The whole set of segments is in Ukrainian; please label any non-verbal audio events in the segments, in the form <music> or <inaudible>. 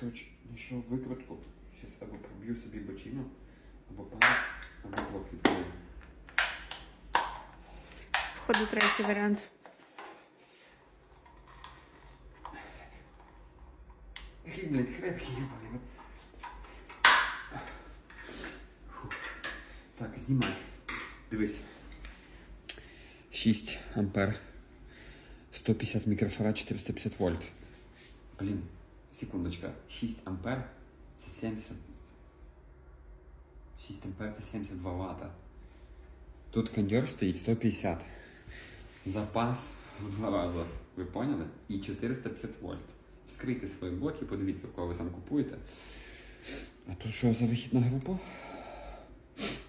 Коротше, знайшов викрутку. Зараз або проб'ю собі бочину, або палець, або блок відкрию. Входу третій варіант. Такий, блядь, крепкий, ебаний. ну. Так, знімай. Дивись. 6 ампер. 150 мікрофарад, 450 вольт. Блін, секундочка. 6 ампер це 70. 6 ампер це 72 ватта. Тут кондьор стоїть 150. Запас в два рази. Ви поняли? І 450 вольт. Вскрийте свої блоки, подивіться, кого ви там купуєте. А тут що за вихідна група?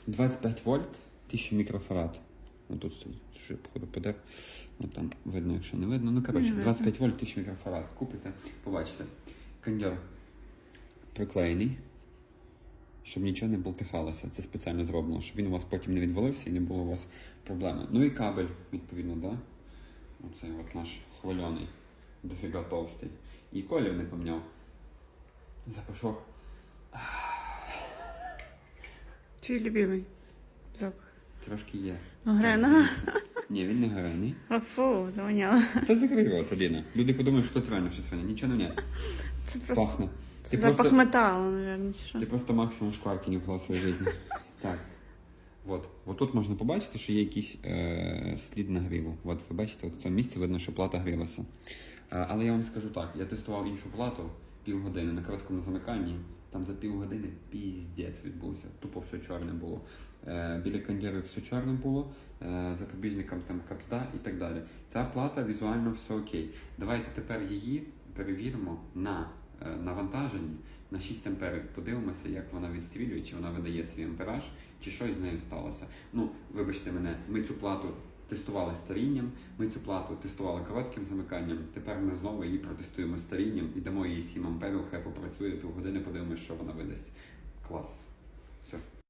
25 вольт, 1000 мікрофарад. Ну тут стоїть, що я походу подер. Ну там видно, якщо не видно. Ну коротше, 25 вольт, 1000 мікрофарад. Купите, побачите. Кондьор приклеєний. Щоб нічого не болтихалося. Це спеціально зроблено, щоб він у вас потім не відвалився і не було у вас проблеми. Ну і кабель, відповідно, да? Оцей от наш хвильоний, дофіга товстий. І колір не поміняв. Запашок. Твій любимий запах. Трошки є. Грена. Ні, він не гарний. А фу, завоняла. Та закрий рот, Аліна. Люди подумають, що тут реально щось реально. Нічого не м'яне. Це просто Пахне. це Ти запах просто, металу, мабуть, чи що. ти просто максимум шкварки нюхала в своїй житті. <laughs> Так. От. От тут можна побачити, що є якийсь е, слід нагріву. От ви бачите, от в цьому місці видно, що плата грілася. Е, але я вам скажу так, я тестував іншу плату півгодини на короткому замиканні. Там за півгодини піздець відбувся. Тупо все чорне було. Е, біля кондєри все чорне було, е, запобіжником там капста і так далі. Ця плата візуально все окей. Давайте тепер її перевіримо на е, навантаженні на 6 амперів. Подивимося, як вона відстрілює, чи вона видає свій ампераж, чи щось з нею сталося. Ну, вибачте мене, ми цю плату тестували старінням, ми цю плату тестували коротким замиканням. Тепер ми знову її протестуємо старінням і дамо її 7 амперів, хай попрацює півгодини, подивимося, що вона видасть. Клас. Все.